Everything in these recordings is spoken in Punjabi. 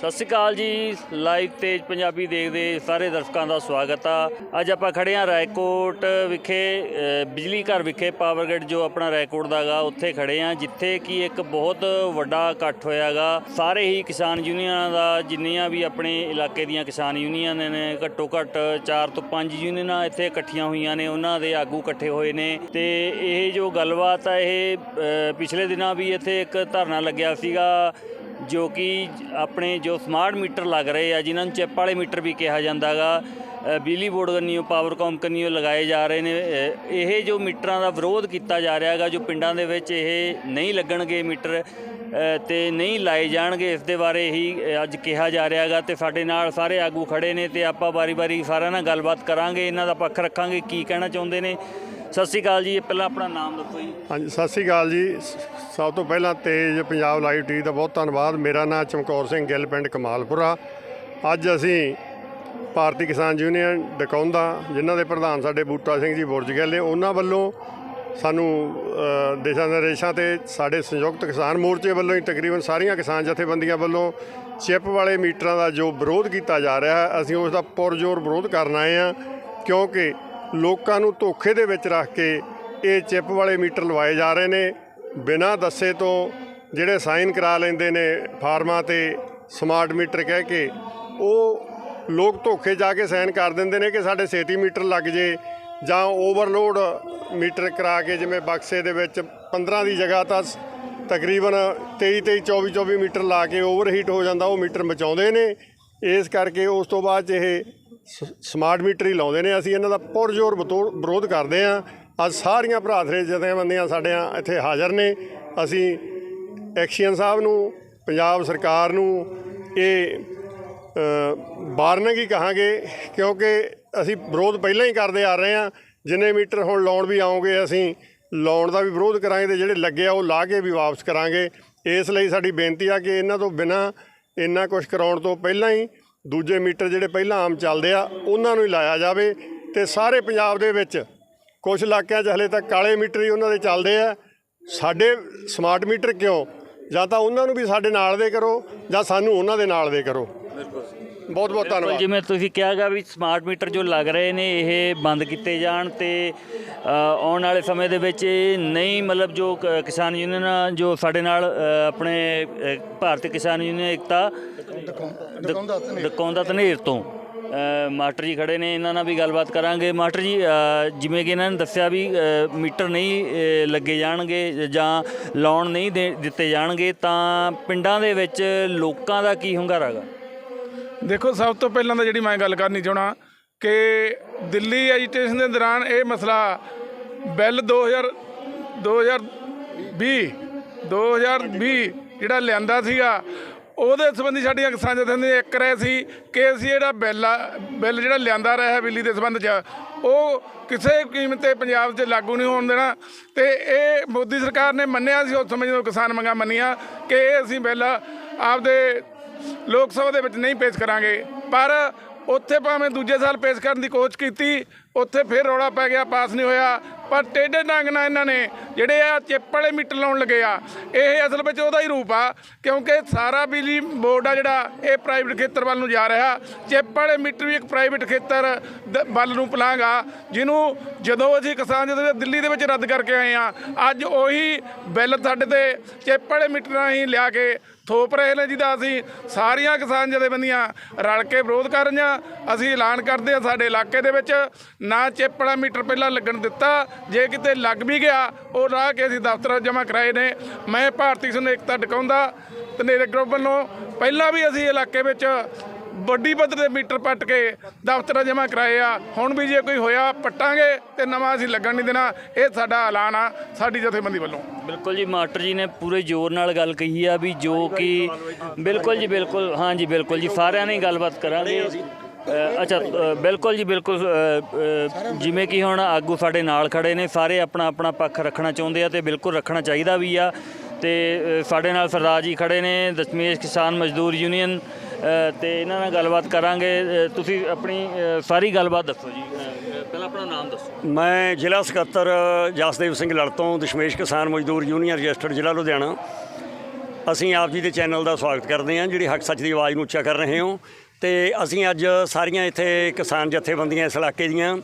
ਸਤਿ ਸ਼੍ਰੀ ਅਕਾਲ ਜੀ। ਲਾਈਵ ਤੇਜ ਪੰਜਾਬੀ ਦੇਖਦੇ ਸਾਰੇ ਦਰਸ਼ਕਾਂ ਦਾ ਸਵਾਗਤ ਆ। ਅੱਜ ਆਪਾਂ ਖੜੇ ਆ ਰਾਏਕੋਟ ਵਿਖੇ ਬਿਜਲੀ ਘਰ ਵਿਖੇ ਪਾਵਰ ਗ੍ਰਿਡ ਜੋ ਆਪਣਾ ਰਾਏਕੋਟ ਦਾਗਾ, ਉੱਥੇ ਖੜੇ ਆ, ਜਿੱਥੇ ਕਿ ਇੱਕ ਬਹੁਤ ਵੱਡਾ ਇਕੱਠ ਹੋਇਆਗਾ। ਸਾਰੇ ਹੀ ਕਿਸਾਨ ਯੂਨੀਅਨਾਂ ਦਾ, ਜਿੰਨੀਆਂ ਵੀ ਆਪਣੇ ਇਲਾਕੇ ਦੀਆਂ ਕਿਸਾਨ ਯੂਨੀਅਨ ਨੇ, ਘੱਟੋ ਘੱਟ 4 ਤੋਂ 5 ਯੂਨੀਅਨਾਂ ਇੱਥੇ ਇਕੱਠੀਆਂ ਹੋਈਆਂ ਨੇ, ਉਹਨਾਂ ਦੇ ਆਗੂ ਇਕੱਠੇ ਹੋਏ ਨੇ। ਤੇ ਇਹ ਜੋ ਗੱਲਬਾਤ ਆ, ਇਹ ਪਿਛਲੇ ਦਿਨਾਂ ਵੀ ਇੱਥੇ ਇੱਕ ਧਰਨਾ ਲੱਗਿਆ ਸੀਗਾ ਜੋ ਕਿ ਆਪਣੇ ਜੋ ਸਮਾਰਟ ਮੀਟਰ ਲੱਗ ਰਹੇ ਆ ਜਿਨ੍ਹਾਂ ਨੂੰ ਚਿੱਪ ਵਾਲੇ ਮੀਟਰ ਵੀ ਕਿਹਾ ਜਾਂਦਾਗਾ ਬਿਜਲੀ ਬੋਰਡ ਕੰਨੀਓ ਪਾਵਰਕਾਮ ਕੰਨੀਓ ਲਗਾਏ ਜਾ ਰਹੇ ਨੇ ਇਹ ਜੋ ਮੀਟਰਾਂ ਦਾ ਵਿਰੋਧ ਕੀਤਾ ਜਾ ਰਿਹਾ ਹੈਗਾ ਜੋ ਪਿੰਡਾਂ ਦੇ ਵਿੱਚ ਇਹ ਨਹੀਂ ਲੱਗਣਗੇ ਮੀਟਰ ਅ, ਤੇ ਨਹੀਂ ਲਾਏ ਜਾਣਗੇ ਇਸ ਦੇ ਬਾਰੇ ਹੀ ਅੱਜ ਕਿਹਾ ਜਾ ਰਿਹਾ ਹੈਗਾ ਤੇ ਸਾਡੇ ਨਾਲ ਸਾਰੇ ਆਗੂ ਖੜੇ ਨੇ ਤੇ ਆਪਾਂ ਬਾਰੀ-ਬਾਰੀ ਸਾਰਿਆਂ ਨਾਲ ਗੱਲਬਾਤ ਕਰਾਂਗੇ ਇਹਨਾਂ ਦਾ ਪੱਖ ਰੱਖਾਂਗੇ ਕੀ ਕਹਿਣਾ ਚਾਹੁੰਦੇ ਨੇ। ਸਤਿ ਸ਼੍ਰੀ ਅਕਾਲ ਜੀ ਪਹਿਲਾਂ ਆਪਣਾ ਨਾਮ ਦੱਸੋ ਜੀ। ਹਾਂਜੀ ਸਤਿ ਸ੍ਰੀ ਅਕਾਲ ਜੀ। ਸਭ ਤੋਂ ਪਹਿਲਾਂ ਤੇਜ ਪੰਜਾਬ ਲਾਈਵ ਟੀਵੀ ਦਾ ਬਹੁਤ ਧੰਨਵਾਦ। ਮੇਰਾ ਨਾਮ ਚਮਕੌਰ ਸਿੰਘ ਗਿੱਲ ਪਿੰਡ ਕਮਾਲਪੁਰਾ। ਅੱਜ ਅਸੀਂ ਭਾਰਤੀ ਕਿਸਾਨ ਯੂਨੀਅਨ ਡਕੌਂਦਾ ਜਿਨ੍ਹਾਂ ਦੇ ਪ੍ਰਧਾਨ ਸਾਡੇ ਬੂਟਾ ਸਿੰਘ ਜੀ ਬੁਰਜ ਗਿੱਲ ਨੇ ਉਹਨਾਂ ਵੱਲੋਂ ਸਾਨੂੰ ਅ, ਦਿਸ਼ਾ ਨਿਰਦੇਸ਼ਾਂ ਤੇ ਸਾਡੇ ਸੰਯੁਕਤ ਕਿਸਾਨ ਮੋਰਚੇ ਵੱਲੋਂ ਹੀ ਤਕਰੀਬਨ ਸਾਰੀਆਂ ਕਿਸਾਨ ਜਥੇਬੰਦੀਆਂ ਵੱਲੋਂ ਚਿੱਪ ਵਾਲੇ ਮੀਟਰਾਂ ਦਾ ਜੋ ਵਿਰੋਧ ਕੀਤਾ ਜਾ ਰਿਹਾ ਅਸੀਂ ਉਸ ਦਾ ਪੁਰਜ਼ੋਰ ਵਿਰੋਧ ਕਰਨ ਆਏ ਹਾਂ ਕਿਉਂਕਿ ਲੋਕਾਂ ਨੂੰ ਧੋਖੇ ਦੇ ਵਿੱਚ ਰੱਖ ਕੇ ਇਹ ਚਿੱਪ ਵਾਲੇ ਮੀਟਰ ਲਵਾਏ ਜਾ ਰਹੇ ਨੇ। ਬਿਨਾਂ ਦੱਸੇ ਤੋਂ ਜਿਹੜੇ ਸਾਈਨ ਕਰਾ ਲੈਂਦੇ ਨੇ ਫਾਰਮਾਂ ਤੇ ਸਮਾਰਟ ਮੀਟਰ ਕਹਿ ਕੇ, ਉਹ ਲੋਕ ਧੋਖੇ ਜਾ ਕੇ ਸਾਈਨ ਕਰ ਦਿੰਦੇ ਨੇ ਕਿ ਸਾਡੇ ਛੇਤੀ ਮੀਟਰ ਲੱਗ ਜੇ ਜਾਂ ਓਵਰਲੋਡ ਮੀਟਰ ਕਰਾ ਕੇ ਜਿਵੇਂ ਬਕਸੇ ਦੇ ਵਿੱਚ 15 ਦੀ ਜਗ੍ਹਾ ਤਾਂ ਸ- ਤਕਰੀਬਨ 23 23 24 24 ਮੀਟਰ ਲਾ ਕੇ ਓਵਰਹੀਟ ਹੋ ਜਾਂਦਾ, ਉਹ ਮੀਟਰ ਮਚਾਉਂਦੇ ਨੇ। ਇਸ ਕਰਕੇ ਉਸ ਤੋਂ ਬਾਅਦ 'ਚ ਇਹ ਸਮਾਰਟ ਮੀਟਰ ਹੀ ਲਾਉਂਦੇ ਨੇ। ਅਸੀਂ ਇਹਨਾਂ ਦਾ ਪੁਰਜ਼ੋਰ ਬਤੋ- ਵਿਰੋਧ ਕਰਦੇ ਹਾਂ। ਅੱਜ ਸਾਰੀਆਂ ਭਰਾਤਰੇ ਜਥੇਬੰਦੀਆਂ ਸਾਡਿਆਂ ਇੱਥੇ ਹਾਜ਼ਰ ਨੇ। ਅਸੀਂ ਐਕਸ਼ਨ ਸਾਹਿਬ ਨੂੰ, ਪੰਜਾਬ ਸਰਕਾਰ ਨੂੰ ਇਹ ਵਾਰਨਿੰਗ ਹੀ ਕਹਾਂਗੇ ਕਿਉਂਕਿ ਅਸੀਂ ਵਿਰੋਧ ਪਹਿਲਾਂ ਹੀ ਕਰਦੇ ਆ ਰਹੇ ਹਾਂ। ਜਿੰਨੇ ਮੀਟਰ ਹੁਣ ਲਾਉਣ ਵੀ ਆਉਂਗੇ, ਅਸੀਂ ਲਾਉਣ ਦਾ ਵੀ ਵਿਰੋਧ ਕਰਾਂਗੇ ਤੇ ਜਿਹੜੇ ਲੱਗੇ ਆ ਉਹ ਲਾ ਕੇ ਵੀ ਵਾਪਸ ਕਰਾਂਗੇ। ਇਸ ਲਈ ਸਾਡੀ ਬੇਨਤੀ ਆ ਕਿ ਇਹਨਾਂ ਤੋਂ ਬਿਨਾਂ ਇੰਨਾ ਕੁਝ ਕਰਾਉਣ ਤੋਂ ਪਹਿਲਾਂ ਹੀ ਦੂਜੇ ਮੀਟਰ ਜਿਹੜੇ ਪਹਿਲਾਂ ਆਮ ਚੱਲਦੇ ਆ ਉਹਨਾਂ ਨੂੰ ਹੀ ਲਾਇਆ ਜਾਵੇ ਤੇ ਸਾਰੇ ਪੰਜਾਬ ਦੇ ਵਿੱਚ ਕੁਝ ਇਲਾਕਿਆਂ 'ਚ ਹਲੇ ਤੱਕ ਕਾਲੇ ਮੀਟਰ ਹੀ ਉਹਨਾਂ ਦੇ ਚੱਲਦੇ ਆ। ਸਾਡੇ ਸਮਾਰਟ ਮੀਟਰ ਕਿਉਂ? ਜਾਂ ਤਾਂ ਉਹਨਾਂ ਨੂੰ ਵੀ ਸਾਡੇ ਨਾਲ ਦੇ ਕਰੋ ਜਾਂ ਸਾਨੂੰ ਉਹਨਾਂ ਦੇ ਨਾਲ ਦੇ ਕਰੋ। ਬਹੁਤ ਬਹੁਤ ਧੰਨਵਾਦ। ਜਿਵੇਂ ਤੁਸੀਂ ਕਿਹਾਗਾ ਵੀ ਸਮਾਰਟ ਮੀਟਰ ਜੋ ਲੱਗ ਰਹੇ ਨੇ ਇਹ ਬੰਦ ਕੀਤੇ ਜਾਣ ਤੇ ਆਉਣ ਵਾਲੇ ਸਮੇਂ ਦੇ ਵਿੱਚ ਇਹ ਨਹੀਂ ਮਤਲਬ ਜੋ ਕਿਸਾਨ ਯੂਨੀਅਨ ਜੋ ਸਾਡੇ ਨਾਲ ਆਪਣੇ ਭਾਰਤੀ ਕਿਸਾਨ ਯੂਨੀਅਨ ਏਕਤਾ ਦਕੌਂਦਾ ਧਨੇਰ ਤੋਂ। ਮਾਸਟਰ ਜੀ ਖੜੇ ਨੇ ਇਹਨਾਂ ਨਾਲ ਵੀ ਗੱਲਬਾਤ ਕਰਾਂਗੇ। ਮਾਸਟਰ ਜੀ ਜਿਵੇਂ ਕਿ ਇਹਨਾਂ ਨੇ ਦੱਸਿਆ ਵੀ ਮੀਟਰ ਨਹੀਂ ਲੱਗੇ ਜਾਣਗੇ ਜਾਂ ਲਾਉਣ ਨਹੀਂ ਦੇ- ਦਿੱਤੇ ਜਾਣਗੇ ਤਾਂ ਪਿੰਡਾਂ ਦੇ ਵਿੱਚ ਲੋਕਾਂ ਦਾ ਕੀ ਹੁੰਗਾਰਾ ਹੈਗਾ? ਦੇਖੋ ਸਭ ਤੋਂ ਪਹਿਲਾਂ ਤਾਂ ਜਿਹੜੀ ਮੈਂ ਗੱਲ ਕਰਨੀ ਚਾਹਣਾ ਕਿ ਦਿੱਲੀ ਐਜੀਟੇਸ਼ਨ ਦੇ ਦੌਰਾਨ ਇਹ ਮਸਲਾ ਬਿੱਲ 2000 2020 2020 ਜਿਹੜਾ ਲਿਆਂਦਾ ਸੀਗਾ ਉਹਦੇ ਸੰਬੰਧੀ ਸਾਡੀਆਂ ਕਿਸਾਨ ਜਥੇਬੰਦੀਆਂ ਇੱਕ ਰਹੇ ਸੀ ਕਿ ਅਸੀਂ ਜਿਹੜਾ ਬਿੱਲ ਆ, ਬਿੱਲ ਜਿਹੜਾ ਲਿਆਂਦਾ ਰਿਹਾ ਬਿਜਲੀ ਦੇ ਸੰਬੰਧ 'ਚ, ਉਹ ਕਿਸੇ ਕੀਮਤ ਤੇ ਪੰਜਾਬ 'ਚ ਲਾਗੂ ਨਹੀਂ ਹੋਣ ਦੇਣਾ। ਤੇ ਇਹ ਮੋਦੀ ਸਰਕਾਰ ਨੇ ਮੰਨਿਆ ਸੀ, ਉਸ ਸਮੇਂ ਜਦੋਂ ਕਿਸਾਨ ਮੰਗਾਂ ਮੰਨੀਆਂ ਕਿ ਇਹ ਅਸੀਂ ਬਿੱਲ ਆਪਦੇ ਲੋਕ ਸਭਾ ਦੇ ਵਿੱਚ ਨਹੀਂ ਪੇਸ਼ ਕਰਾਂਗੇ। ਪਰ ਉੱਥੇ ਭਾਵੇਂ ਦੂਜੇ ਸਾਲ ਪੇਸ਼ ਕਰਨ ਦੀ ਕੋਸ਼ਿਸ਼ ਕੀਤੀ, ਉੱਥੇ ਫਿਰ ਰੌਲਾ ਪੈ ਗਿਆ, ਪਾਸ ਨਹੀਂ ਹੋਇਆ। ਪਰ ਟੇਢੇ ਡੰਗ ਨਾਲ ਇਹਨਾਂ ਨੇ ਜਿਹੜੇ ਆ ਚਿੱਪ ਵਾਲੇ ਮੀਟਰ ਲਾਉਣ ਲੱਗੇ ਆ, ਇਹ ਅਸਲ ਵਿੱਚ ਉਹਦਾ ਹੀ ਰੂਪ ਆ, ਕਿਉਂਕਿ ਸਾਰਾ ਬਿਜਲੀ ਬੋਰਡ ਆ ਜਿਹੜਾ, ਇਹ ਪ੍ਰਾਈਵੇਟ ਖੇਤਰ ਵੱਲ ਨੂੰ ਜਾ ਰਿਹਾ। ਚਿੱਪ ਵਾਲੇ ਮੀਟਰ ਵੀ ਇੱਕ ਪ੍ਰਾਈਵੇਟ ਖੇਤਰ ਦ- ਵੱਲ ਨੂੰ ਪਲਾਂਗਾ ਜਿਹਨੂੰ ਜਦੋਂ ਅਸੀਂ ਕਿਸਾਨ ਜਦੋਂ ਦਿੱਲੀ ਦੇ ਵਿੱਚ ਰੱਦ ਕਰਕੇ ਆਏ ਆ, ਅੱਜ ਉਹੀ ਬਿੱਲ ਸਾਡੇ ਤੇ ਚਿੱਪ ਵਾਲੇ ਨਾਲ ਹੀ ਲਿਆ ਕੇ ਥੋਪ ਰਹੇ ਨੇ ਜਿਹਦਾ ਅਸੀਂ ਸਾਰੀਆਂ ਕਿਸਾਨ ਜਥੇਬੰਦੀਆਂ ਰਲ ਕੇ ਵਿਰੋਧ ਕਰ ਰਹੀਆਂ। ਅਸੀਂ ਐਲਾਨ ਕਰਦੇ ਹਾਂ ਸਾਡੇ ਇਲਾਕੇ ਦੇ ਵਿੱਚ। ਨਾ ਚੇਪੜਾ ਮੀਟਰ ਪਹਿਲਾਂ ਲੱਗਣ ਦਿੱਤਾ। ਜੇ ਕਿਤੇ ਲੱਗ ਵੀ ਗਿਆ, ਉਹ ਰਾਹ ਕੇ ਅਸੀਂ ਦਫ਼ਤਰਾਂ ਜਮ੍ਹਾਂ ਕਰਾਏ ਨੇ। ਮੈਂ ਭਾਰਤੀ ਸੁਨੇਕਤਾ ਡਕਾਉਂਦਾ। ਤੇ ਗਰੁੱਪ ਵੱਲੋਂ ਪਹਿਲਾਂ ਵੀ ਅਸੀਂ ਇਲਾਕੇ ਵਿੱਚ ਵੱਡੀ ਪੱਧਰ ਦੇ ਮੀਟਰ ਪੱਟ ਕੇ ਦਫ਼ਤਰਾਂ ਜਮ੍ਹਾਂ ਕਰਾਏ ਆ। ਹੁਣ ਵੀ ਜੇ ਕੋਈ ਹੋਇਆ, ਪੱਟਾਂਗੇ ਤੇ ਨਵਾਂ ਅਸੀਂ ਲੱਗਣ ਨਹੀਂ ਦੇਣਾ। ਇਹ ਸਾਡਾ ਐਲਾਨ ਆ, ਸਾਡੀ ਜਥੇਬੰਦੀ ਵੱਲੋਂ। ਬਿਲਕੁਲ ਜੀ, ਮਾਸਟਰ ਜੀ ਨੇ ਪੂਰੇ ਜ਼ੋਰ ਨਾਲ ਗੱਲ ਕਹੀ ਆ ਵੀ ਜੋ ਕਿ ਬਿਲਕੁਲ ਜੀ, ਬਿਲਕੁਲ, ਹਾਂ ਜੀ, ਬਿਲਕੁਲ ਜੀ, ਸਾਰਿਆਂ ਨੇ ਗੱਲਬਾਤ ਕਰਾਂਗੇ। ਅੱਛਾ ਬਿਲਕੁਲ ਜੀ, ਬਿਲਕੁਲ ਜਿਵੇਂ ਕਿ ਹੁਣ ਆਗੂ ਸਾਡੇ ਨਾਲ ਖੜੇ ਨੇ, ਸਾਰੇ ਆਪਣਾ ਆਪਣਾ ਪੱਖ ਰੱਖਣਾ ਚਾਹੁੰਦੇ ਆ ਤੇ ਬਿਲਕੁਲ ਰੱਖਣਾ ਚਾਹੀਦਾ ਵੀ ਆ। ਤੇ ਸਾਡੇ ਨਾਲ ਸਰਦਾਰ ਜੀ ਖੜੇ ਨੇ, ਦਸ਼ਮੇਸ਼ ਕਿਸਾਨ ਮਜ਼ਦੂਰ ਯੂਨੀਅਨ ਤੇ ਇਹਨਾਂ ਨਾਲ ਗੱਲਬਾਤ ਕਰਾਂਗੇ। ਤੁਸੀਂ ਆਪਣੀ ਸਾਰੀ ਗੱਲਬਾਤ ਦੱਸੋ ਜੀ। ਪਹਿਲਾਂ ਆਪਣਾ ਨਾਮ ਦੱਸੋ। ਮੈਂ ਜ਼ਿਲ੍ਹਾ ਸਕੱਤਰ ਜਸਦੇਵ ਸਿੰਘ ਲੜਤੋਂ, ਦਸ਼ਮੇਸ਼ ਕਿਸਾਨ ਮਜ਼ਦੂਰ ਯੂਨੀਅਨ ਰਜਿਸਟਰਡ ਜ਼ਿਲ੍ਹਾ ਲੁਧਿਆਣਾ। ਅਸੀਂ ਆਪ ਜੀ ਦੇ ਚੈਨਲ ਦਾ ਸਵਾਗਤ ਕਰਦੇ ਹਾਂ, ਜਿਹੜੀ ਹੱਕ ਸੱਚ ਦੀ ਆਵਾਜ਼ ਨੂੰ ਉੱਚਾ ਕਰ ਰਹੇ ਹੋ। ਤੇ ਅਸੀਂ ਅੱਜ ਸਾਰੀਆਂ ਇੱਥੇ ਕਿਸਾਨ ਜਥੇਬੰਦੀਆਂ, ਇਸ ਇਲਾਕੇ ਦੀਆਂ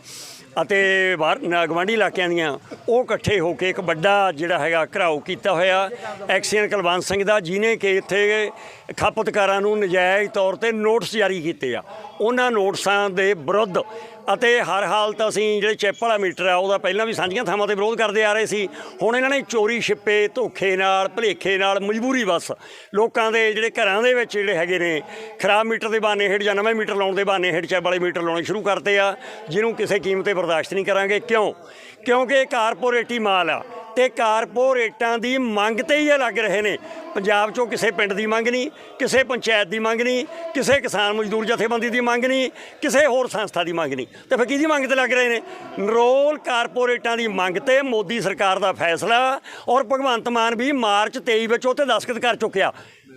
ਅਤੇ ਬਾਹਰ ਨ- ਗਵਾਂਢੀ ਇਲਾਕਿਆਂ ਦੀਆਂ ਉਹ ਇਕੱਠੇ ਹੋ ਕੇ ਇੱਕ ਵੱਡਾ ਜਿਹੜਾ ਹੈਗਾ ਘਰਾਓ ਕੀਤਾ ਹੋਇਆ ਐਕਸੀਅਨ ਕੁਲਵੰਤ ਸਿੰਘ ਦਾ ਜਿਨੇ ਕਿ ਇੱਥੇ ਖਪਤਕਾਰਾਂ ਨੂੰ ਨਜਾਇਜ਼ ਤੌਰ ਤੇ ਨੋਟਿਸ ਜਾਰੀ ਕੀਤੇ ਆ। ਉਹਨਾਂ ਨੋਟਿਸਾਂ ਦੇ ਵਿਰੁੱਧ ਅਤੇ ਹਰ ਹਾਲਤ ਅਸੀਂ ਜਿਹੜੇ ਚਿੱਪ ਵਾਲਾ ਮੀਟਰ ਆ, ਉਹਦਾ ਪਹਿਲਾਂ ਵੀ ਸਾਂਝੀਆਂ ਥਾਵਾਂ ਤੇ ਵਿਰੋਧ ਕਰਦੇ ਆ ਰਹੇ ਸੀ। ਹੁਣ ਇਹਨਾਂ ਨੇ ਚੋਰੀ, ਛਿੱਪੇ, ਧੋਖੇ ਨਾਲ, ਭਲੇਖੇ ਨਾਲ, ਮਜਬੂਰੀ ਬਸ। ਲੋਕਾਂ ਦੇ ਜਿਹੜੇ ਘਰਾਂ ਦੇ ਵਿੱਚ ਜਿਹੜੇ ਹੈਗੇ ਨੇ, ਖਰਾਬ ਮੀਟਰ ਦੇ ਬਹਾਨੇ ਹੇਠ ਜਾਂ ਨਵੇਂ ਮੀਟਰ ਲਾਉਣ ਦੇ ਬਹਾਨੇ ਹੇਠ ਚੈਪ ਵਾਲੇ ਮੀਟਰ ਲਾਉਣੇ ਸ਼ੁਰੂ ਕਰਤੇ ਆ, ਜਿਹਨੂੰ ਕਿਸੇ ਕੀਮਤ ਤੇ ਬਰਦਾਸ਼ਤ ਨਹੀਂ ਕਰਾਂਗੇ। ਕਿਉਂ? ਕਿਉਂਕਿ ਇਹ ਕਾਰਪੋਰੇਟੀ ਮਾਲ ਆ ਤੇ ਕਾਰਪੋਰੇਟਾਂ ਦੀ ਮੰਗ ਤੇ ਹੀ ਇਹ ਲੱਗ ਰਹੇ ਨੇ। ਪੰਜਾਬ 'ਚੋਂ ਕਿਸੇ ਪਿੰਡ ਦੀ ਮੰਗ ਨਹੀਂ, ਕਿਸੇ ਪੰਚਾਇਤ ਦੀ ਮੰਗ ਨਹੀਂ, ਕਿਸੇ ਕਿਸਾਨ ਮਜ਼ਦੂਰ ਜਥੇਬੰਦੀ ਦੀ ਮੰਗ ਨਹੀਂ, ਕਿਸੇ ਹੋਰ ਸੰਸਥਾ ਦੀ ਮੰਗ ਨਹੀਂ। ਤੇ ਫਿਰ ਕਿਹਦੀ ਮੰਗ ਤੇ ਲੱਗ ਰਹੇ ਨੇ? ਨਰੋਲ ਕਾਰਪੋਰੇਟਾਂ ਦੀ ਮੰਗ ਤੇ ਮੋਦੀ ਸਰਕਾਰ ਦਾ ਫੈਸਲਾ ਔਰ ਭਗਵੰਤ ਮਾਨ ਵੀ ਮਾਰਚ 23 ਵਿੱਚ ਉਹ ਤੇ ਦਸਤਖਤ ਕਰ ਚੁੱਕਿਆ।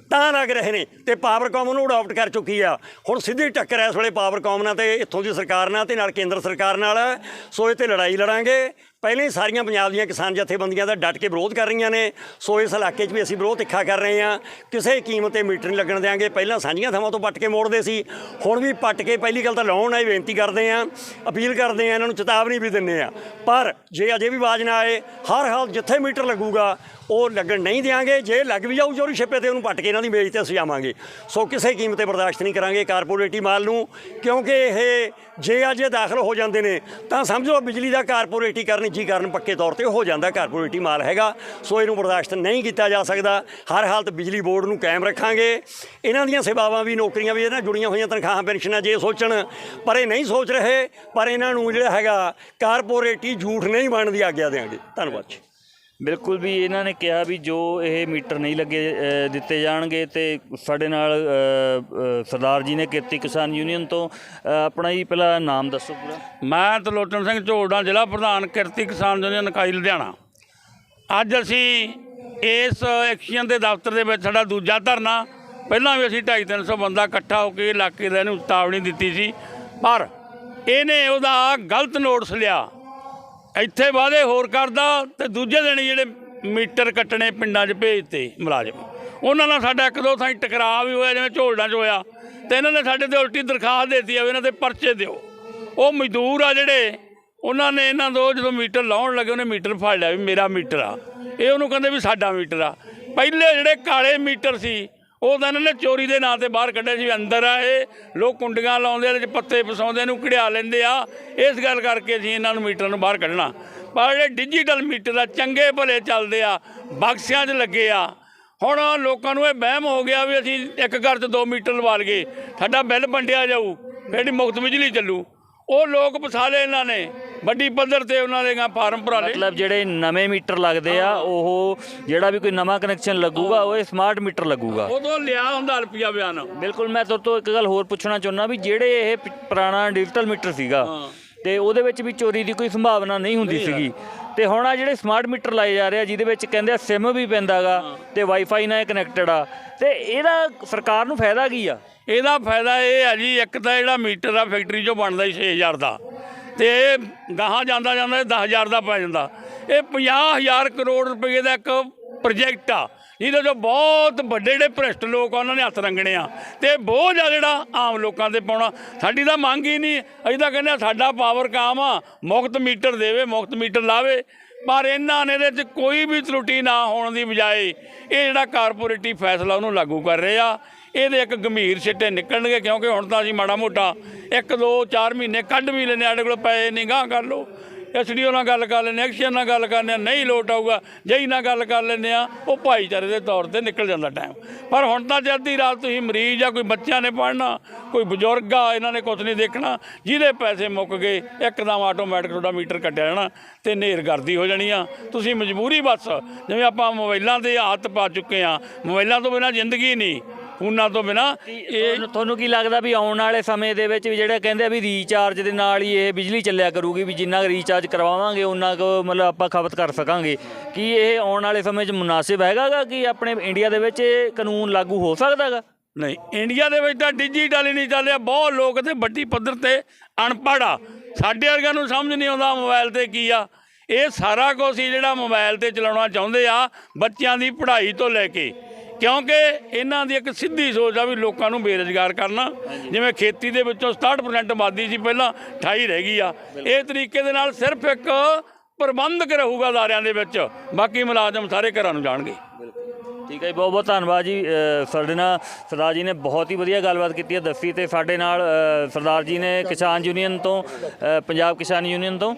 ਤਾਂ ਲੱਗ ਰਹੇ ਨੇ ਤੇ ਪਾਵਰਕਾਮ ਉਹਨੂੰ ਅਡਾਪਟ ਕਰ ਚੁੱਕੀ ਆ। ਹੁਣ ਸਿੱਧੀ ਟੱਕਰ ਇਸ ਵੇਲੇ ਪਾਵਰਕਾਮ ਨਾਲ ਤੇ ਇੱਥੋਂ ਦੀ ਸਰਕਾਰ ਨਾਲ ਤੇ ਨਾਲ ਕੇਂਦਰ ਸਰਕਾਰ ਨਾਲ। ਸੋ ਇਹ ਤੇ ਲੜਾਈ ਲੜਾਂਗੇ। ਪਹਿਲਾਂ ਹੀ ਸਾਰੀਆਂ ਪੰਜਾਬ ਦੀਆਂ ਕਿਸਾਨ ਜਥੇਬੰਦੀਆਂ ਦਾ ਡਟ ਕੇ ਵਿਰੋਧ ਕਰ ਰਹੀਆਂ ਨੇ। ਸੋ ਇਸ ਇਲਾਕੇ 'ਚ ਵੀ ਅਸੀਂ ਵਿਰੋਧ ਤਿੱਖਾ ਕਰ ਰਹੇ ਹਾਂ। ਕਿਸੇ ਕੀਮਤ ਤੇ ਮੀਟਰ ਨਹੀਂ ਲੱਗਣ ਦਿਆਂਗੇ। ਪਹਿਲਾਂ ਸਾਂਝੀਆਂ ਥਾਵਾਂ ਤੋਂ ਪੱਟ ਕੇ ਮੋੜਦੇ ਸੀ। ਹੁਣ ਵੀ ਪੱਟ ਕੇ ਪਹਿਲੀ ਗੱਲ ਤਾਂ ਲਾਉਣ ਆਏ ਬੇਨਤੀ ਕਰਦੇ ਹਾਂ। ਅਪੀਲ ਕਰਦੇ ਹਾਂ, ਇਹਨਾਂ ਨੂੰ ਚੇਤਾਵਨੀ ਵੀ ਦਿੰਦੇ ਆ ਪਰ ਜੇ ਅਜੇ ਵੀ ਆਵਾਜ਼ ਨਾ ਆਏ, ਹਰ ਹਾਲ ਜਿੱਥੇ ਮੀਟਰ ਲੱਗੂਗਾ ਉਹ ਲੱਗਣ ਨਹੀਂ ਦਿਆਂਗੇ, ਜੇ ਲੱਗ ਵੀ ਜਾਊ ਚੋਰੀ ਛਿੱਪੇ ਤੇ ਉਹਨੂੰ ਪੱਟ ਕੇ ਇਹਨਾਂ ਦੀ ਮੇਜ਼ ਤੇ ਅਸੀਂ ਆਵਾਂਗੇ। ਸੋ ਕਿਸੇ ਕੀਮਤ ਤੇ ਬਰਦਾਸ਼ਤ ਨਹੀਂ ਕਰਾਂਗੇ ਕਾਰਪੋਰੇਟੀ ਮਾਲ ਨੂੰ, ਕਿਉਂਕਿ ਇਹ ਜੇ ਅੱਜ ਇਹ ਦਾਖਲ ਹੋ ਜਾਂਦੇ ਨੇ, ਤਾਂ ਸਮਝੋ ਬਿਜਲੀ ਦਾ ਕਾਰਪੋਰੇਟੀਕਰਨ ਜੀ ਕਰਨ ਪੱਕੇ ਤੌਰ ਤੇ ਹੋ ਜਾਂਦਾ ਕਾਰਪੋਰੇਟੀ ਮਾਲ ਹੈਗਾ, ਸੋ ਇਹਨੂੰ ਬਰਦਾਸ਼ਤ ਨਹੀਂ ਕੀਤਾ ਜਾ ਸਕਦਾ। ਹਰ ਹਾਲਤ ਬਿਜਲੀ ਬੋਰਡ ਨੂੰ ਕਾਇਮ ਰੱਖਾਂਗੇ। ਇਹਨਾਂ ਦੀਆਂ ਸੇਵਾਵਾਂ ਵੀ, ਨੌਕਰੀਆਂ ਵੀ ਇਹਨਾਂ ਜੁੜੀਆਂ ਹੋਈਆਂ ਤਨਖਾਹਾਂ, ਪੈਨਸ਼ਨਾਂ ਜੇ ਸੋਚਣ, ਪਰ ਇਹ ਨਹੀਂ ਸੋਚ ਰਹੇ, ਪਰ ਇਹਨਾਂ ਨੂੰ ਜਿਹੜਾ ਹੈਗਾ ਕਾਰਪੋਰੇਟੀ ਝੂਠ ਨਹੀਂ ਬਣਨ ਦੀ ਆਗਿਆ ਦੇਵਾਂਗੇ ਧੰਨਵਾਦ ਜੀ। ਬਿਲਕੁਲ ਵੀ ਇਹਨਾਂ ਨੇ ਕਿਹਾ ਵੀ ਜੋ ਇਹ ਮੀਟਰ ਨਹੀਂ ਲੱਗੇ ਅ, ਦਿੱਤੇ ਜਾਣਗੇ ਤੇ ਸਾਡੇ ਨਾਲ ਅ, ਅ, ਸਰਦਾਰ ਜੀ ਨੇ ਕਿਰਤੀ ਕਿਸਾਨ ਯੂਨੀਅਨ ਤੋਂ। ਅ, ਆਪਣਾ ਹੀ ਪਹਿਲਾਂ ਨਾਮ ਦੱਸੋ ਪੂਰਾ। ਮੈਂ ਤਲੋਚਨ ਸਿੰਘ ਝੋੜਾ ਜ਼ਿਲ੍ਹਾ ਪ੍ਰਧਾਨ ਕਿਰਤੀ ਕਿਸਾਨ ਯੂਨੀਅਨ ਇਕਾਈ ਲੁਧਿਆਣਾ। ਅੱਜ ਅਸੀਂ ਇਸ ਐਕਸ਼ਨ ਦੇ ਦਫ਼ਤਰ ਦੇ ਵਿੱਚ ਸਾਡਾ ਦੂਜਾ ਧਰਨਾ ਪਹਿਲਾਂ ਵੀ ਅਸੀਂ 250 300 ਬੰਦਾ ਇਕੱਠਾ ਹੋ ਕੇ ਇਲਾਕੇ ਦੇ ਨੂੰ ਚੇਤਾਵਨੀ ਦਿੱਤੀ ਸੀ ਪਰ ਇਹਨੇ ਉਹਦਾ ਗਲਤ ਨੋਟਿਸ ਲਿਆ। ਇੱਥੇ ਵਾਅਦੇ ਹੋਰ ਕਰਦਾ ਤੇ ਦੂਜੇ ਦਿਨ ਹੀ ਜਿਹੜੇ ਮੀਟਰ ਕੱਟਣੇ ਪਿੰਡਾਂ 'ਚ ਭੇਜਤੇ ਮੁਲਾਜ਼ਮ। ਉਹਨਾਂ ਨਾਲ ਸਾਡਾ ਇੱਕ ਦੋ ਥਾਂ ਟਕਰਾਅ ਵੀ ਹੋਇਆ, ਜਿਵੇਂ ਝੋਲਡਾਂ 'ਚ ਹੋਇਆ। ਤੇ ਇਹਨਾਂ ਨੇ ਸਾਡੇ ਤੇ ਉਲਟੀ ਦਰਖਾਸਤ ਦੇਤੀ ਆ ਵੀ ਇਹਨਾਂ ਤੇ ਪਰਚੇ ਦਿਓ। ਉਹ ਮਜ਼ਦੂਰ ਆ ਜਿਹੜੇ, ਉਹਨਾਂ ਨੇ ਇਹਨਾਂ ਦੋ ਜਦੋਂ ਮੀਟਰ ਲਾਉਣ ਲੱਗੇ, ਉਹਨੇ ਮੀਟਰ ਫੜ ਲਿਆ ਵੀ ਮੇਰਾ ਮੀਟਰ ਆ। ਇਹ ਉਹਨੂੰ ਕਹਿੰਦੇ ਵੀ ਸਾਡਾ ਮੀਟਰ ਆ। ਪਹਿਲੇ ਜਿਹੜੇ ਕਾਲੇ ਮੀਟਰ ਸੀ ਉਹ ਤਾਂ ਇਹਨਾਂ ਨੇ ਚੋਰੀ ਦੇ ਨਾਂ ਤੇ ਬਾਹਰ ਕੱਢਿਆ ਸੀ ਅੰਦਰ ਆ ਇਹ। ਲੋਕ ਕੁੰਡੀਆਂ ਲਾਉਂਦੇ ਇਹਦੇ 'ਚ ਪੱਤੇ ਫਸਾਉਂਦੇ ਨੂੰ ਘੜਿਆ ਲੈਂਦੇ ਆ। ਇਸ ਗੱਲ ਕਰਕੇ ਅਸੀਂ ਇਹਨਾਂ ਨੂੰ ਮੀਟਰ ਨੂੰ ਬਾਹਰ ਕੱਢਣਾ। ਪਰ ਜਿਹੜੇ ਡਿਜੀਟਲ ਮੀਟਰ ਆ ਚੰਗੇ ਭਲੇ ਚੱਲਦੇ ਆ, ਬਕਸਿਆਂ 'ਚ ਲੱਗੇ ਆ। ਹੁਣ ਲੋਕਾਂ ਨੂੰ ਇਹ ਵਹਿਮ ਹੋ ਗਿਆ ਵੀ ਅਸੀਂ ਇੱਕ ਘਰ 'ਚ ਦੋ ਮੀਟਰ ਲਵਾ ਲਈਏ। ਸਾਡਾ ਬਿੱਲ ਵੰਡਿਆ ਜਾਊ, ਫਿਰ ਮੁਫਤ ਬਿਜਲੀ ਚੱਲੂ। ਉਹ ਲੋਕ ਫਸਾ ਇਹਨਾਂ ਨੇ। ਵੱਡੀ ਪੱਧਰ ਤੇ ਉਹਨਾਂ ਦੇ ਗਾ ਫਾਰਮ ਭਰਾ ਲਏ। ਮਤਲਬ ਜਿਹੜੇ ਨਵੇਂ ਮੀਟਰ ਲੱਗਦੇ ਆ ਉਹ ਜਿਹੜਾ ਵੀ ਕੋਈ ਨਵਾਂ ਕਨੈਕਸ਼ਨ ਲੱਗੂਗਾ ਉਹ ਸਮਾਰਟ ਮੀਟਰ ਲੱਗੂਗਾ। ਉਦੋਂ ਲਿਆ ਹੁੰਦਾ ਰੁਪਿਆ ਬਿਆਨ। ਬਿਲਕੁਲ ਮੈਂ ਤੁਹਾਡੇ ਤੋਂ ਇੱਕ ਗੱਲ ਹੋਰ ਪੁੱਛਣਾ ਚਾਹੁੰਦਾ ਵੀ ਜਿਹੜੇ ਇਹ ਪੁਰਾਣਾ ਡਿਜੀਟਲ ਮੀਟਰ ਸੀਗਾ ਤੇ ਉਹਦੇ ਵਿੱਚ ਵੀ ਚੋਰੀ ਦੀ ਕੋਈ ਸੰਭਾਵਨਾ ਨਹੀਂ ਹੁੰਦੀ ਸੀਗੀ। ਤੇ ਹੁਣ ਆ ਜਿਹੜੇ ਸਮਾਰਟ ਮੀਟਰ ਲਾਏ ਜਾ ਰਹੇ ਆ ਜਿਹਦੇ ਵਿੱਚ ਕਹਿੰਦੇ ਆ ਸਿਮ ਵੀ ਪੈਂਦਾਗਾ ਤੇ ਵਾਈਫਾਈ ਨਾਲ ਕਨੈਕਟਡ ਆ ਤੇ ਇਹਦਾ ਸਰਕਾਰ ਨੂੰ ਫਾਇਦਾ ਕੀ ਆ? ਇਹਦਾ ਫਾਇਦਾ ਇਹ ਹੈ ਜੀ ਇੱਕ ਤਾਂ ਜਿਹੜਾ ਮੀਟਰ ਆ ਫੈਕਟਰੀ 'ਚੋਂ ਬਣਦਾ ਹੀ 6000 ਦਾ। ਤੇ ਗਾਹਾਂ ਜਾਂਦਾ ਜਾਂਦਾ ਇਹ 10000 ਦਾ ਪੈ ਜਾਂਦਾ। ਇਹ 50000 ਕਰੋੜ ਰੁਪਏ ਦਾ ਇੱਕ ਪ੍ਰੋਜੈਕਟ ਆ, ਜਿਹਦੇ 'ਚੋਂ ਬਹੁਤ ਵੱਡੇ ਜਿਹੜੇ ਭ੍ਰਿਸ਼ਟ ਲੋਕ ਆ, ਉਹਨਾਂ ਨੇ ਹੱਥ ਰੰਗਣੇ ਆ ਤੇ ਬੋਝ ਆ ਜਿਹੜਾ ਆਮ ਲੋਕਾਂ ਤੇ ਪਾਉਣਾ। ਸਾਡੀ ਤਾਂ ਮੰਗ ਹੀ ਨਹੀਂ, ਅਸੀਂ ਤਾਂ ਕਹਿੰਦੇ ਸਾਡਾ ਪਾਵਰ ਕਾਮ ਆ ਮੁਫਤ ਮੀਟਰ ਦੇਵੇ ਮੁਫਤ ਮੀਟਰ ਲਾਵੇ, ਪਰ ਇਹਨਾਂ ਨੇ ਇਹਦੇ 'ਚ ਕੋਈ ਵੀ ਤਰੁੱਟੀ ਨਾ ਹੋਣ ਦੀ ਬਜਾਏ ਇਹ ਜਿਹੜਾ ਕਾਰਪੋਰੇਟੀ ਫੈਸਲਾ ਉਹਨੂੰ ਲਾਗੂ ਕਰ ਰਹੇ ਆ। ਇਹਦੇ ਇੱਕ ਗੰਭੀਰ ਸਿੱਟੇ ਨਿਕਲਣਗੇ ਕਿਉਂਕਿ ਹੁਣ ਤਾਂ ਅਸੀਂ ਮਾੜਾ ਮੋਟਾ ਇੱਕ ਦੋ ਚਾਰ ਮਹੀਨੇ ਕੱਢ ਵੀ ਲੈਨੇ ਸਾਡੇ ਕੋਲ ਪੈਸੇ ਨਹੀਂ ਗਾਂ ਕਰ ਲਓ। ਐਸਡੀਓ ਨਾਲ ਗੱਲ ਕਰ ਲੈਂਦੇ ਐਕਸ਼ਨ ਨਾਲ ਗੱਲ ਕਰਨੇ ਆ, ਨਹੀਂ ਲੋਟ ਆਊਗਾ ਜਈ ਨਾਲ ਗੱਲ ਕਰ ਲੈਂਦੇ ਆ ਉਹ ਭਾਈਚਾਰੇ ਦੇ ਤੌਰ ਤੇ ਨਿਕਲ ਜਾਂਦਾ ਟਾਈਮ ਪਰ ਹੁਣ ਤਾਂ ਜੇ ਅੱਧੀ ਰਾਤ ਤੁਸੀਂ ਮਰੀਜ਼ ਆ ਕੋਈ ਬੱਚਿਆਂ ਨੇ ਪੜ੍ਹਨਾ ਕੋਈ ਬਜ਼ੁਰਗ ਆ ਇਹਨਾਂ ਨੇ ਕੁਝ ਨਹੀਂ ਦੇਖਣਾ ਜਿਹਦੇ ਪੈਸੇ ਮੁੱਕ ਗਏ ਇੱਕਦਮ ਆਟੋਮੈਟਿਕ ਤੁਹਾਡਾ ਮੀਟਰ ਕੱਟਿਆ ਜਾਣਾ ਤੇ ਨੇਰਗਰਦੀ ਹੋ ਜਾਣੀ ਆ। ਤੁਸੀਂ ਮਜਬੂਰੀ ਬਸ ਜਿਵੇਂ ਆਪਾਂ ਮੋਬਾਈਲਾਂ ਦੇ ਆਦਤ ਪਾ ਚੁੱਕੇ ਆ ਮੋਬਾਈਲਾਂ ਤੋਂ ਬਿਨਾਂ ਜ਼ਿੰਦਗੀ ਨਹੀਂ। ਫੋਨਾਂ ਤੋਂ ਬਿਨਾ ਇਹ ਤੁਹਾਨੂੰ- ਕੀ ਲੱਗਦਾ ਵੀ ਆਉਣ ਵਾਲੇ ਸਮੇਂ ਦੇ ਵਿੱਚ ਵੀ ਜਿਹੜਾ ਕਹਿੰਦੇ ਆ ਵੀ ਰੀਚਾਰਜ ਦੇ ਨਾਲ ਹੀ ਇਹ ਬਿਜਲੀ ਚੱਲਿਆ ਕਰੂਗੀ ਵੀ ਜਿੰਨਾ ਰੀਚਾਰਜ ਕਰਵਾਵਾਂਗੇ ਉਹਨਾਂ ਕੁ ਮਤਲਬ ਆਪਾਂ ਖਪਤ ਕਰ ਸਕਾਂਗੇ। ਕੀ ਇਹ ਆਉਣ ਵਾਲੇ ਸਮੇਂ 'ਚ ਮੁਨਾਸਿਬ ਹੈਗਾਗਾ ਕਿ ਆਪਣੇ ਇੰਡੀਆ ਦੇ ਵਿੱਚ ਇਹ ਕਾਨੂੰਨ ਲਾਗੂ ਹੋ ਸਕਦਾਗਾ? ਨਹੀਂ ਇੰਡੀਆ ਦੇ ਵਿੱਚ ਤਾਂ ਡਿਜੀਟਲ ਹੀ ਨਹੀਂ ਚੱਲਿਆ। ਬਹੁਤ ਲੋਕ ਤੇ ਵੱਡੀ ਪੱਧਰ ਤੇ ਅਨਪੜ੍ਹ ਆ। ਸਾਡੇ ਵਰਗਿਆਂ ਨੂੰ ਸਮਝ ਨਹੀਂ ਆਉਂਦਾ ਮੋਬਾਈਲ ਤੇ ਕੀ ਆ। ਇਹ ਸਾਰਾ ਕੁਝ ਜਿਹੜਾ ਮੋਬਾਈਲ ਤੇ ਚਲਾਉਣਾ ਚਾਹੁੰਦੇ ਆ ਬੱਚਿਆਂ ਦੀ ਪੜ੍ਹਾਈ ਤੋਂ ਲੈ ਕੇ। ਕਿਉਂਕਿ ਇਹਨਾਂ ਦੀ ਇੱਕ ਸਿੱਧੀ ਸੋਚ ਆ ਵੀ ਲੋਕਾਂ ਨੂੰ ਬੇਰੁਜ਼ਗਾਰ ਕਰਨਾ। ਜਿਵੇਂ ਖੇਤੀ ਦੇ ਵਿੱਚੋਂ 67% ਆਬਾਦੀ ਸੀ ਪਹਿਲਾਂ 28 ਰਹਿ ਗਈ ਆ। ਇਹ ਤਰੀਕੇ ਦੇ ਨਾਲ ਸਿਰਫ ਇੱਕ ਪ੍ਰਬੰਧਕ ਰਹੂਗਾ ਅਦਾਰਿਆਂ ਦੇ ਵਿੱਚ। ਬਾਕੀ ਮੁਲਾਜ਼ਮ ਸਾਰੇ ਘਰਾਂ ਨੂੰ ਜਾਣਗੇ। ਠੀਕ ਹੈ ਜੀ ਬਹੁਤ ਬਹੁਤ ਧੰਨਵਾਦ ਜੀ ਅ, ਸਾਡੇ ਨਾਲ ਸਰਦਾਰ ਜੀ ਨੇ ਬਹੁਤ ਹੀ ਵਧੀਆ ਗੱਲਬਾਤ ਕੀਤੀ ਹੈ ਦੱਸੀ ਤੇ ਸਾਡੇ ਨਾਲ ਅ, ਸਰਦਾਰ ਜੀ ਨੇ ਕਿਸਾਨ ਯੂਨੀਅਨ ਤੋਂ ਅ, ਪੰਜਾਬ ਕਿਸਾਨ ਯੂਨੀਅਨ ਤੋਂ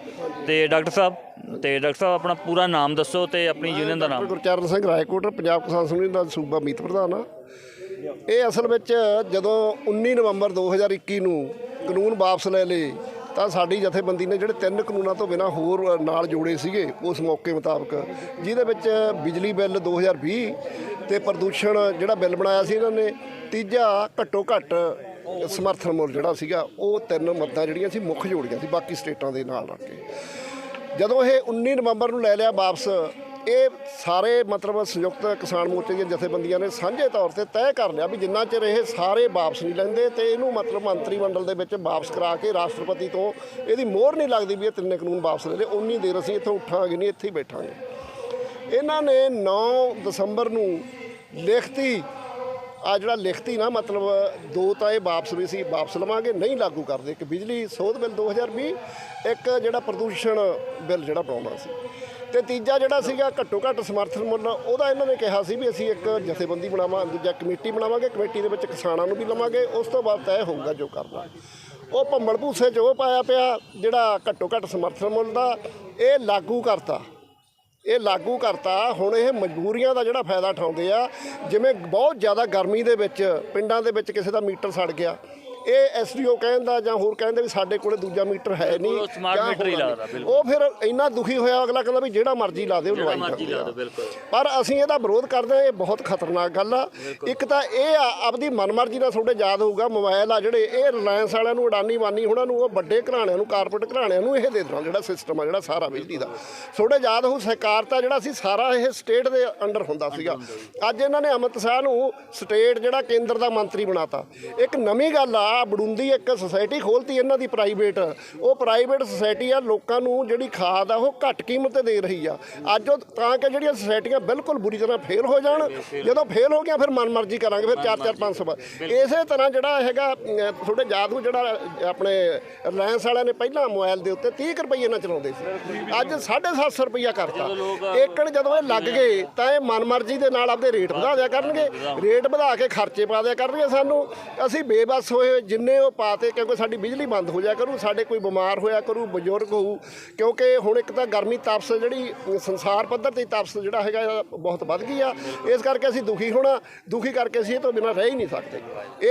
ਤੇ ਡਾਕਟਰ ਸਾਹਿਬ ਤੇ ਡਾਕਟਰ ਸਾਹਿਬ ਆਪਣਾ ਪੂਰਾ ਨਾਮ ਦੱਸੋ ਤੇ ਆਪਣੀ ਯੂਨੀਅਨ ਦਾ ਨਾਮ। ਗੁਰਚਰਨ ਸਿੰਘ ਰਾਏਕੋਟ ਪੰਜਾਬ ਕਿਸਾਨ ਯੂਨੀਅਨ ਦਾ ਸੂਬਾ ਮੀਤ ਪ੍ਰਧਾਨ ਆ ਇਹ ਅਸਲ ਵਿੱਚ ਜਦੋਂ 19 ਨਵੰਬਰ 2021 ਨੂੰ ਕਾਨੂੰਨ ਵਾਪਸ ਲੈ ਲਏ ਤਾਂ ਸਾਡੀ ਜਥੇਬੰਦੀ ਨੇ ਜਿਹੜੇ ਤਿੰਨ ਕਾਨੂੰਨਾਂ ਤੋਂ ਬਿਨਾਂ ਹੋਰ ਨਾਲ ਜੋੜੇ ਸੀਗੇ, ਉਸ ਮੌਕੇ ਮੁਤਾਬਕ, ਜਿਹਦੇ ਵਿੱਚ ਬਿਜਲੀ ਬਿੱਲ 2020 ਤੇ ਪ੍ਰਦੂਸ਼ਣ ਜਿਹੜਾ ਬਿੱਲ ਬਣਾਇਆ ਸੀ ਇਹਨਾਂ ਨੇ, ਤੀਜਾ ਘੱਟੋ ਘੱਟ ਸਮਰਥਨ ਮੁੱਲ ਜਿਹੜਾ ਸੀਗਾ, ਉਹ ਤਿੰਨ ਮੱਦਾਂ ਜਿਹੜੀਆਂ ਸੀ ਮੁੱਖ ਜੋੜੀਆਂ ਸੀ, ਬਾਕੀ ਸਟੇਟਾਂ ਦੇ ਨਾਲ ਰੱਖ ਕੇ। ਜਦੋਂ ਇਹ 19 ਨਵੰਬਰ ਨੂੰ ਲੈ ਲਿਆ ਵਾਪਸ ਇਹ ਸਾਰੇ ਮਤਲਬ ਸੰਯੁਕਤ ਕਿਸਾਨ ਮੋਰਚੇ ਦੀਆਂ ਜਥੇਬੰਦੀਆਂ ਨੇ ਸਾਂਝੇ ਤੌਰ ਤੇ ਤੈਅ ਕਰ ਲਿਆ ਵੀ ਜਿੰਨਾ ਚਿਰ ਇਹ ਸਾਰੇ ਵਾਪਸ ਨਹੀਂ ਲੈਂਦੇ ਤੇ ਇਹਨੂੰ ਮਤਲਬ ਮੰਤਰੀ ਮੰਡਲ ਦੇ ਵਿੱਚ ਵਾਪਸ ਕਰਾ ਕੇ ਰਾਸ਼ਟਰਪਤੀ ਤੋਂ ਇਹਦੀ ਮੋਹਰ ਨਹੀਂ ਲੱਗਦੀ ਵੀ ਇਹ ਤਿੰਨੇ ਕਾਨੂੰਨ ਵਾਪਸ ਲੈ ਲਏ ਉਨੀ ਦੇਰ ਅਸੀਂ ਇੱਥੋਂ ਉੱਠਾਂਗੇ ਨਹੀਂ, ਇੱਥੇ ਹੀ ਬੈਠਾਂਗੇ। ਇਹਨਾਂ ਨੇ 9 ਦਸੰਬਰ ਨੂੰ ਲਿਖਤੀ ਆ ਜਿਹੜਾ ਲਿਖਤੀ ਨਾ ਮਤਲਬ ਦੋ ਤਾਂ ਇਹ ਵਾਪਸ ਵੀ ਸੀ, ਵਾਪਸ ਲਵਾਂਗੇ, ਨਹੀਂ ਲਾਗੂ ਕਰਦੇ। ਇੱਕ ਬਿਜਲੀ ਸੋਧ ਬਿੱਲ 2020 ਇੱਕ ਜਿਹੜਾ ਪ੍ਰਦੂਸ਼ਣ ਬਿੱਲ ਜਿਹੜਾ ਬਣਾਉਣਾ ਸੀ। ਤੇ ਤੀਜਾ ਜਿਹੜਾ ਸੀਗਾ ਘੱਟੋ ਘੱਟ ਸਮਰਥਨ ਮੁੱਲ, ਉਹਦਾ ਇਹਨਾਂ ਨੇ ਕਿਹਾ ਸੀ ਵੀ ਅਸੀਂ ਇੱਕ ਜਥੇਬੰਦੀ ਬਣਾਵਾਂ ਦੂਜਾ ਕਮੇਟੀ ਬਣਾਵਾਂਗੇ, ਕਮੇਟੀ ਦੇ ਵਿੱਚ ਕਿਸਾਨਾਂ ਨੂੰ ਵੀ ਲਵਾਂਗੇ, ਉਸ ਤੋਂ ਬਾਅਦ ਤੈਅ ਹੋਊਗਾ ਜੋ ਕਰਨਾ। ਉਹ ਭੰਬਲ ਭੂਸੇ 'ਚ ਉਹ ਪਾਇਆ ਪਿਆ, ਜਿਹੜਾ ਘੱਟੋ ਘੱਟ ਸਮਰਥਨ ਮੁੱਲ ਦਾ, ਇਹ ਲਾਗੂ ਕਰਤਾ। ਇਹ ਲਾਗੂ ਕਰਤਾ, ਹੁਣ ਇਹ ਮਜਬੂਰੀਆਂ ਦਾ ਜਿਹੜਾ ਫਾਇਦਾ ਉਠਾਉਂਦੇ ਆ, ਜਿਵੇਂ ਬਹੁਤ ਜ਼ਿਆਦਾ ਗਰਮੀ ਦੇ ਵਿੱਚ, ਪਿੰਡਾਂ ਦੇ ਵਿੱਚ ਕਿਸੇ ਦਾ ਮੀਟਰ ਸੜ ਗਿਆ ਇਹ ਐਸਡੀਓ ਕਹਿੰਦਾ ਜਾਂ ਹੋਰ ਕਹਿੰਦੇ ਵੀ ਸਾਡੇ ਕੋਲੇ ਦੂਜਾ ਮੀਟਰ ਹੈ ਨਹੀਂ ਜਾਂ ਮੀਟਰ ਹੀ ਲਾਦਾ, ਨਹੀਂ। ਉਹ ਫਿਰ ਇੰਨਾ ਦੁਖੀ ਹੋਇਆ ਅਗਲਾ ਕਹਿੰਦਾ ਵੀ ਜਿਹੜਾ ਮਰਜ਼ੀ ਲਾ ਦੇ ਉਹ ਲਵਾਈ ਮਰਜ਼ੀ ਲਾ ਬਿਲਕੁਲ। ਪਰ ਅਸੀਂ ਇਹਦਾ ਵਿਰੋਧ ਕਰਦੇ ਹਾਂ ਇਹ ਬਹੁਤ ਖਤਰਨਾਕ ਗੱਲ ਆ। ਇੱਕ ਤਾਂ ਇਹ ਆ ਆਪਦੀ ਮਨਮਰਜ਼ੀ ਨਾਲ ਤੁਹਾਡੇ ਯਾਦ ਹੋਊਗਾ ਮੋਬਾਈਲ ਆ ਜਿਹੜੇ ਇਹ ਰਿਲਾਇੰਸ ਵਾਲਿਆਂ ਨੂੰ ਅਡਾਨੀ ਵਾਨੀ ਉਹਨਾਂ ਨੂੰ ਉਹ ਵੱਡੇ ਘਰਾਣਿਆਂ ਨੂੰ ਕਾਰਪੋਰੇਟ ਘਰਾਣਿਆਂ ਨੂੰ ਇਹ ਦੇ ਦੇਣਾ ਜਿਹੜਾ ਸਿਸਟਮ ਆ ਜਿਹੜਾ ਸਾਰਾ ਬਿਜਲੀ ਦਾ। ਤੁਹਾਡੇ ਯਾਦ ਹੋਊ ਸਹਿਕਾਰਤਾ ਜਿਹੜਾ ਸੀ ਸਾਰਾ ਇਹ ਸਟੇਟ ਦੇ ਅੰਡਰ ਹੁੰਦਾ ਸੀਗਾ। ਅੱਜ ਇਹਨਾਂ ਨੇ ਅਮਿਤ ਸ਼ਾਹ ਨੂੰ ਸਟੇਟ ਜਿਹੜਾ ਕੇਂਦਰ ਦਾ ਮੰਤਰੀ ਬਣਾਤਾ। ਇੱਕ ਨਵੀਂ ਗੱਲ ਆ ਬੜੁੰਦੀ ਇੱਕ ਸੁਸਾਇਟੀ ਖੋਲਤੀ ਇਹਨਾਂ ਦੀ ਪ੍ਰਾਈਵੇਟ ਉਹ ਪ੍ਰਾਈਵੇਟ ਸੁਸਾਇਟੀ ਆ ਲੋਕਾਂ ਨੂੰ ਜਿਹੜੀ ਖਾਦ ਆ ਉਹ ਘੱਟ ਕੀਮਤ ਤੇ ਦੇ ਰਹੀ ਆ। ਅੱਜ ਉਹ ਤਾਂ ਕਿ ਜਿਹੜੀਆਂ ਸੁਸਾਇਟੀਆਂ ਬਿਲਕੁਲ ਬੁਰੀ ਤਰ੍ਹਾਂ ਫੇਲ ਹੋ ਜਾਣ ਜਦੋਂ ਫੇਲ ਹੋ ਗਿਆ ਫਿਰ ਮਨਮਰਜ਼ੀ ਕਰਾਂਗੇ ਫਿਰ 4-4 500 ਇਸੇ ਤਰ੍ਹਾਂ ਜਿਹੜਾ ਹੈਗਾ ਤੁਹਾਡੇ ਯਾਦ ਹੋ ਜਿਹੜਾ ਆਪਣੇ ਰਿਲਾਇੰਸ ਵਾਲਿਆਂ ਨੇ ਪਹਿਲਾਂ ਮੋਬਾਈਲ ਦੇ ਉੱਤੇ 30 ਕੁ ਰੁਪਏ ਨਾਲ ਚਲਾਉਂਦੇ ਸੀ। ਅੱਜ 750 ਰੁਪਈਆ ਕਰਤਾ। ਏਕੜ ਜਦੋਂ ਇਹ ਲੱਗ ਗਏ ਤਾਂ ਇਹ ਮਨਮਰਜ਼ੀ ਦੇ ਨਾਲ ਆਪਦੇ ਰੇਟ ਵਧਾ ਦਿਆ ਕਰਨਗੇ। ਰੇਟ ਵਧਾ ਕੇ ਖਰਚੇ ਪਾ ਦਿਆ ਕਰਨਗੇ ਸਾਨੂੰ। ਅਸੀਂ ਬੇਬਸ ਹੋਏ ਜਿੰਨੇ ਉਹ ਪਾਤੇ ਕਿਉਂਕਿ ਸਾਡੀ ਬਿਜਲੀ ਬੰਦ ਹੋ ਜਾਇਆ ਕਰੂ, ਸਾਡੇ ਕੋਈ ਬਿਮਾਰ ਹੋਇਆ ਕਰੂ, ਬਜ਼ੁਰਗ ਹੋਊ, ਕਿਉਂਕਿ ਹੁਣ ਇੱਕ ਤਾਂ ਗਰਮੀ ਤਾਪਸ ਜਿਹੜੀ, ਸੰਸਾਰ ਪੱਧਰ ਤੇ ਤਾਪਸ ਜਿਹੜਾ ਹੈਗਾ ਬਹੁਤ ਵੱਧ ਗਈ ਆ। ਇਸ ਕਰਕੇ ਅਸੀਂ ਦੁਖੀ ਹੋਣਾ, ਦੁਖੀ ਕਰਕੇ ਅਸੀਂ ਇਹ ਤੋਂ ਬਿਨਾਂ ਰਹਿ ਹੀ ਨਹੀਂ ਸਕਦੇ।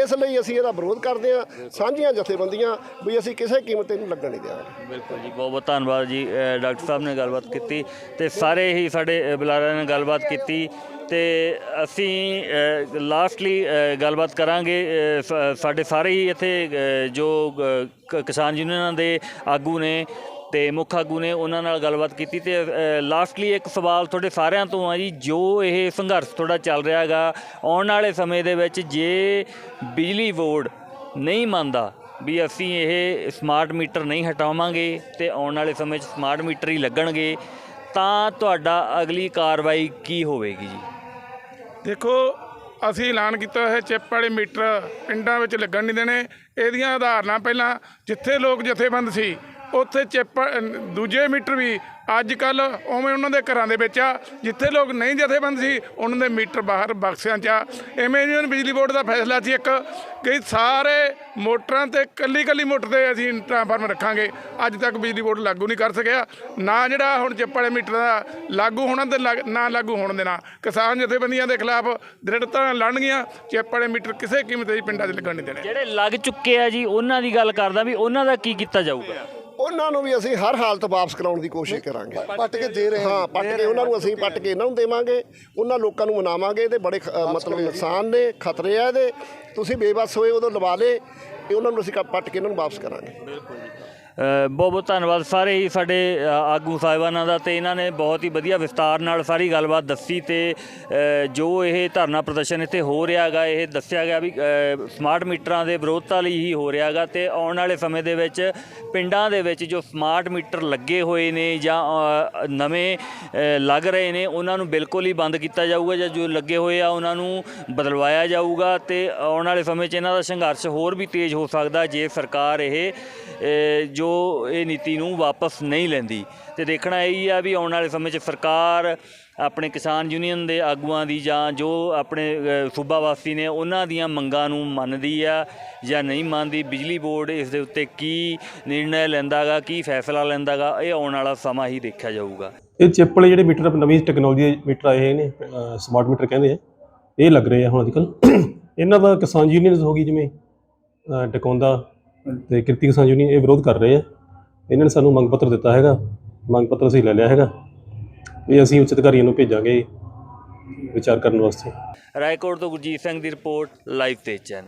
ਇਸ ਲਈ ਅਸੀਂ ਇਹਦਾ ਵਿਰੋਧ ਕਰਦੇ ਹਾਂ ਸਾਂਝੀਆਂ ਜਥੇਬੰਦੀਆਂ, ਵੀ ਅਸੀਂ ਕਿਸੇ ਕੀਮਤ ਤੇ ਇਹਨੂੰ ਲੱਗਣ ਨਹੀਂ ਦੇਵਾਂਗੇ ਬਿਲਕੁਲ ਜੀ, ਬਹੁਤ ਬਹੁਤ ਧੰਨਵਾਦ ਜੀ ਡਾਕਟਰ ਸਾਹਿਬ ਨੇ ਗੱਲਬਾਤ ਕੀਤੀ ਤੇ ਸਾਰੇ ਹੀ ਸਾਡੇ ਬੁਲਾਰਿਆਂ ਨੇ ਗੱਲਬਾਤ ਕੀਤੀ। ਤੇ ਅਸੀਂ ਲਾਸਟਲੀ ਗੱਲਬਾਤ ਕਰਾਂਗੇ ਸ- ਸਾਡੇ ਸਾਰੇ ਹੀ ਇੱਥੇ ਜੋ ਕਿਸਾਨ ਯੂਨੀਅਨਾਂ ਦੇ ਆਗੂ ਨੇ ਤੇ ਮੁੱਖ ਆਗੂ ਨੇ, ਉਹਨਾਂ ਨਾਲ ਗੱਲਬਾਤ ਕੀਤੀ ਤੇ ਲਾਸਟਲੀ ਇੱਕ ਸਵਾਲ ਤੁਹਾਡੇ ਸਾਰਿਆਂ ਤੋਂ ਆ ਜੀ, ਜੋ ਇਹ ਸੰਘਰਸ਼ ਤੁਹਾਡਾ ਚੱਲ ਰਿਹਾ ਹੈਗਾ, ਆਉਣ ਵਾਲੇ ਸਮੇਂ ਦੇ ਵਿੱਚ ਜੇ ਬਿਜਲੀ ਬੋਰਡ ਨਹੀਂ ਮੰਨਦਾ ਵੀ ਅਸੀਂ ਇਹ ਸਮਾਰਟ ਮੀਟਰ ਨਹੀਂ ਹਟਾਵਾਂਗੇ ਤੇ ਆਉਣ ਵਾਲੇ ਸਮੇਂ 'ਚ ਸਮਾਰਟ ਮੀਟਰ ਹੀ ਲੱਗਣਗੇ, ਤਾਂ ਤੁਹਾਡਾ ਅਗਲੀ ਕਾਰਵਾਈ ਕੀ ਹੋਵੇਗੀ ਜੀ? ਦੇਖੋ, ਅਸੀਂ ਐਲਾਨ ਕੀਤਾ ਹੈ ਚਿੱਪ ਵਾਲੇ ਮੀਟਰ ਪਿੰਡਾਂ ਵਿੱਚ ਲੱਗਣ ਨਹੀਂ ਦੇਣੇ। ਇਹਦੀਆਂ ਉਦਾਹਰਨਾਂ ਪਹਿਲਾਂ ਜਿੱਥੇ ਲੋਕ ਜਥੇਬੰਦ ਸੀ ਉੱਥੇ ਚਿੱਪ ਦੂਜੇ ਮੀਟਰ ਵੀ ਅੱਜ ਕੱਲ ਉਵੇਂ ਉਹਨਾਂ ਦੇ ਘਰਾਂ ਦੇ ਵਿੱਚ ਆ, ਜਿੱਥੇ ਲੋਕ ਨਹੀਂ ਜਥੇਬੰਦ ਸੀ, ਉਹਨਾਂ ਦੇ ਮੀਟਰ ਬਾਹਰ ਬਕਸਿਆਂ 'ਚ ਆ। ਐਵੇਂ ਯੂਨੀਅਨ ਬਿਜਲੀ ਬੋਰਡ ਦਾ ਫੈਸਲਾ ਸੀ ਇੱਕ, ਕਿ ਸਾਰੇ ਮੋਟਰਾਂ ਤੇ ਕੱਲੀ ਕੱਲੀ ਮੋਟਰ ਤੇ ਅਸੀਂ ਟ੍ਰਾਂਸਫਾਰਮਰ ਰੱਖਾਂਗੇ। ਅੱਜ ਤੱਕ ਬਿਜਲੀ ਬੋਰਡ ਲਾਗੂ ਨਹੀਂ ਕਰ ਸਕਿਆ। ਨਾ ਜਿਹੜਾ ਹੁਣ ਚਿੱਪ ਵਾਲੇ ਮੀਟਰ ਦਾ ਲਾਗੂ ਹੋਣਾ ਤੇ ਲੱਗ- ਨਾ ਲਾਗੂ ਹੋਣ ਦੇਣਾ। ਕਿਸਾਨ ਜਥੇਬੰਦੀਆਂ ਦੇ ਖਿਲਾਫ ਦ੍ਰਿੜਤਾ ਲੜਨਗੀਆਂ ਚਿੱਪ ਵਾਲੇ ਮੀਟਰ ਕਿਸੇ ਕੀਮਤ ਤੇ ਪਿੰਡਾਂ 'ਚ ਲੱਗਣ ਨਹੀਂ ਦੇਣੇ। ਜਿਹੜੇ ਲੱਗ ਚੁੱਕੇ ਆ ਜੀ, ਉਹਨਾਂ ਦੀ ਗੱਲ ਕਰਦਾ ਵੀ ਉਹਨਾਂ ਦਾ ਕੀ ਕੀਤਾ ਜਾਊਗਾ। ਉਹਨਾਂ ਨੂੰ ਵੀ ਅਸੀਂ ਹਰ ਹਾਲਤ ਵਾਪਸ ਕਰਾਉਣ ਦੀ ਕੋਸ਼ਿਸ਼ ਕਰਾਂਗੇ। ਪੱਟ ਕੇ ਦੇ ਰਹੇ ਹਾਂ ਪੱਟ ਕੇ ਉਹਨਾਂ ਨੂੰ ਅਸੀਂ ਪੱਟ ਕੇ ਇਹਨਾਂ ਨੂੰ ਦੇਵਾਂਗੇ। ਉਹਨਾਂ ਲੋਕਾਂ ਨੂੰ ਮਨਾਵਾਂਗੇ ਇਹਦੇ ਬੜੇ ਮਤਲਬ ਨੁਕਸਾਨ ਨੇ ਖਤਰੇ ਆ ਇਹਦੇ। ਤੁਸੀਂ ਬੇਬਸ ਹੋਏ ਉਦੋਂ ਲਵਾ ਲੇ ਇਹ ਉਹਨਾਂ ਨੂੰ ਅਸੀਂ ਕ- ਪੱਟ ਕੇ ਇਹਨਾਂ ਨੂੰ ਵਾਪਸ ਕਰਾਂਗੇ। ਬਹੁਤ ਬਹੁਤ ਧੰਨਵਾਦ ਸਾਰੇ ਹੀ ਸਾਡੇ ਆਗੂ ਸਾਹਿਬਾਨਾਂ ਦਾ ਤੇ ਇਹਨਾਂ ਨੇ ਬਹੁਤ ਹੀ ਵਧੀਆ ਵਿਸਤਾਰ ਨਾਲ ਸਾਰੀ ਗੱਲਬਾਤ ਦੱਸੀ ਤੇ ਜੋ ਇਹ ਧਰਨਾ ਪ੍ਰਦਰਸ਼ਨ ਇੱਥੇ ਹੋ ਰਿਹਾਗਾ ਇਹ ਦੱਸਿਆ ਗਿਆ ਵੀ ਸਮਾਰਟ ਮੀਟਰਾਂ ਦੇ ਵਿਰੋਧਤਾ ਲਈ ਹੀ ਹੋ ਰਿਹਾਗਾ ਤੇ ਆਉਣ ਵਾਲੇ ਸਮੇਂ ਦੇ ਵਿੱਚ ਪਿੰਡਾਂ ਦੇ ਵਿੱਚ ਜੋ ਸਮਾਰਟ ਮੀਟਰ ਲੱਗੇ ਹੋਏ ਨੇ ਜਾਂ ਨਵੇਂ ਲੱਗ ਰਹੇ ਨੇ, ਉਹਨਾਂ ਨੂੰ ਬਿਲਕੁਲ ਹੀ ਬੰਦ ਕੀਤਾ ਜਾਊਗਾ ਜਾਂ ਜੋ ਲੱਗੇ ਹੋਏ ਆ ਉਹਨਾਂ ਨੂੰ ਬਦਲਵਾਇਆ ਜਾਊਗਾ ਤੇ ਆਉਣ ਵਾਲੇ ਸਮੇਂ 'ਚ ਇਹਨਾਂ ਦਾ ਸੰਘਰਸ਼ ਹੋਰ ਵੀ ਤੇਜ਼ ਹੋ ਸਕਦਾ ਜੇ ਸਰਕਾਰ ਇਹ ਜੋ ਇਹ ਨੀਤੀ ਨੂੰ ਵਾਪਸ ਨਹੀਂ ਲੈਂਦੀ। ਤੇ ਦੇਖਣਾ ਇਹੀ ਆ ਵੀ ਆਉਣ ਵਾਲੇ ਸਮੇਂ 'ਚ ਸਰਕਾਰ ਆਪਣੇ ਕਿਸਾਨ ਯੂਨੀਅਨ ਦੇ ਆਗੂਆਂ ਦੀ ਜਾਂ ਜੋ ਆਪਣੇ ਸੂਬਾ ਵਾਸੀ ਨੇ ਉਹਨਾਂ ਦੀਆਂ ਮੰਗਾਂ ਨੂੰ ਮੰਨਦੀ ਆ ਜਾਂ ਨਹੀਂ ਮੰਨਦੀ ਬਿਜਲੀ ਬੋਰਡ ਇਸ ਦੇ ਉੱਤੇ ਕੀ ਨਿਰਣੈ ਲੈਂਦਾਗਾ ਕੀ ਫੈਸਲਾ ਲੈਂਦਾਗਾ ਇਹ ਆਉਣ ਵਾਲਾ ਸਮਾਂ ਹੀ ਦੇਖਿਆ ਜਾਊਗਾ। ਇਹ ਚਿੱਪ ਜਿਹੜੇ ਮੀਟਰ ਨਵੀਂ ਟੈਕਨੋਲੋਜੀ ਮੀਟਰ ਆਏ ਨੇ ਸਮਾਰਟ ਮੀਟਰ ਕਹਿੰਦੇ ਆ ਇਹ ਲੱਗ ਰਹੇ ਆ ਹੁਣ ਅੱਜਕੱਲ ਇਹਨਾਂ ਦਾ ਕਿਸਾਨ ਯੂਨੀਅਨਸ ਹੋ ਗਈ ਜਿਵੇਂ ਅ, ਤੇ ਕਿਰਤੀ ਕਿਸਾਨ ਯੂਨੀਅਨ ਇਹ ਵਿਰੋਧ ਕਰ ਰਹੇ ਆ। ਇਹਨਾਂ ਨੇ ਸਾਨੂੰ ਮੰਗ ਪੱਤਰ ਦਿੱਤਾ ਹੈਗਾ। ਮੰਗ ਪੱਤਰ ਅਸੀਂ ਲੈ ਲਿਆ ਹੈਗਾ। ਇਹ ਅਸੀਂ ਉੱਚ ਅਧਿਕਾਰੀਆਂ ਨੂੰ ਭੇਜਾਂਗੇ ਵਿਚਾਰ ਕਰਨ ਵਾਸਤੇ। ਰਾਏਕੋਟ ਤੋਂ ਗੁਰਜੀਤ ਸਿੰਘ ਦੀ ਰਿਪੋਰਟ, ਲਾਈਵ ਤੇ ਚੈਨਲ।